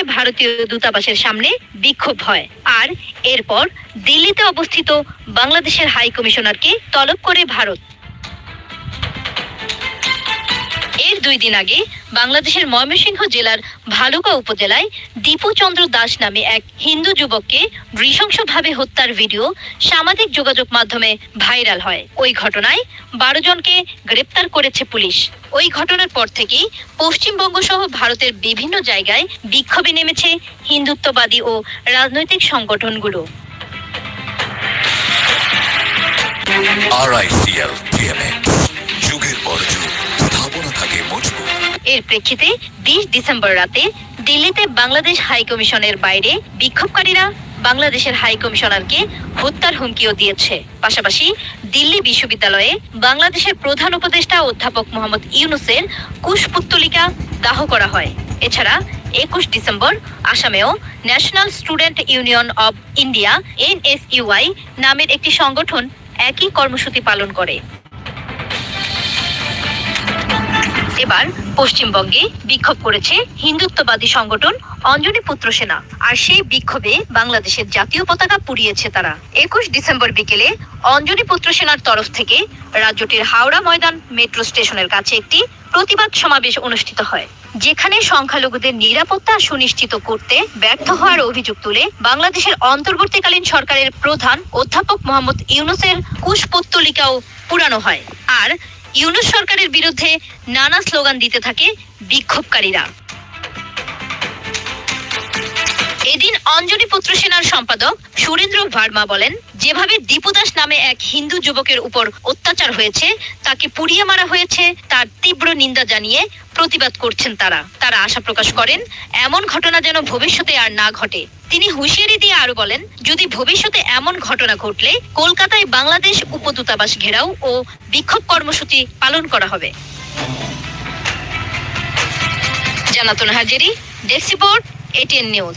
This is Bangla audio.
নির্বিঘ্নে ভারতীয় দূতাবাসের সামনে বিক্ষোভ হয়। আর এরপর দিল্লিতে অবস্থিত বাংলাদেশের হাই কমিশনারকে তলব করে ভারত। এর দুই দিন আগে বাংলাদেশের ময়মনসিংহ জেলার ভালুকা উপজেলায় দীপু চন্দ্র দাস নামে এক হিন্দু যুবককে নৃশংসভাবে হত্যার ভিডিও সামাজিক যোগাযোগ মাধ্যমে ভাইরাল হয়। ওই ঘটনায় বারো জনকে গ্রেপ্তার করেছে পুলিশ। ওই ঘটনার পর থেকেই পশ্চিমবঙ্গ সহ ভারতের বিভিন্ন জায়গায় বিক্ষোভে নেমেছে হিন্দুত্ববাদী ও রাজনৈতিক সংগঠনগুলো। আরআইসিএল টিএমএক্স যুগের এর প্রেক্ষিতে বিশ ডিসেম্বর রাতে দিল্লিতে বাংলাদেশ হাই কমিশনের বাইরে বিক্ষোভকারীরা বাংলাদেশের হাই কমিশনারকে হত্যার হুমকিও দিয়েছে। পাশাপাশি দিল্লি বিশ্ববিদ্যালয়ে বাংলাদেশের প্রধান উপদেষ্টা অধ্যাপক মোহাম্মদ ইউনুসের কুশপুত্তলিকা দাহ করা হয়। এছাড়া একুশ December আসামেও national student union of India, NSUI নামের একটি সংগঠন একই কর্মসূচি পালন করে। এবার পশ্চিমবঙ্গে বিক্ষোভ করেছে হিন্দুত্ববাদী সংগঠন অঞ্জনী পুত্র সেনা। আর সেই বিক্ষোভে বাংলাদেশের জাতীয় পতাকা পুড়িয়েছে তারা। একুশ ডিসেম্বর বিকেলে অঞ্জনী পুত্র সেনার তরফ থেকে রাজ্যটির হাওড়া ময়দান মেট্রো স্টেশনের কাছে একটি প্রতিবাদ সমাবেশ অনুষ্ঠিত হয়, যেখানে সংখ্যালঘুদের নিরাপত্তা সুনিশ্চিত করতে ব্যর্থ হওয়ার অভিযোগ তুলে বাংলাদেশের অন্তর্বর্তীকালীন সরকারের প্রধান অধ্যাপক মোহাম্মদ ইউনুসের কুশপুত্তলিকাও পুরানো হয়। আর ইউনুস সরকারের বিরুদ্ধে নানা স্লোগান দিতে থাকে বিক্ষোভকারীরা। এদিন অঞ্জলি পুত্র সেনার সম্পাদক সুরেন্দ্র ভার্মা বলেন, যেভাবে দীপুদাস নামে এক হিন্দু যুবকের উপর অত্যাচার হয়েছে, তাকে পুড়িয়ে মারা হয়েছে, তার তীব্র নিন্দা জানিয়ে প্রতিবাদ করছেন তারা। তারা আশা প্রকাশ করেন, এমন ঘটনা যেন ভবিষ্যতে আর না ঘটে। তিনি হুঁশিয়ারি দিয়ে আরও বলেন, যদি ভবিষ্যতে এমন ঘটনা ঘটলে কলকাতায় বাংলাদেশ উপদূতাবাস ঘেরাও ও বিক্ষোভ কর্মসূচি পালন করা হবে। Janatun Hajeri, desk report, ATN news.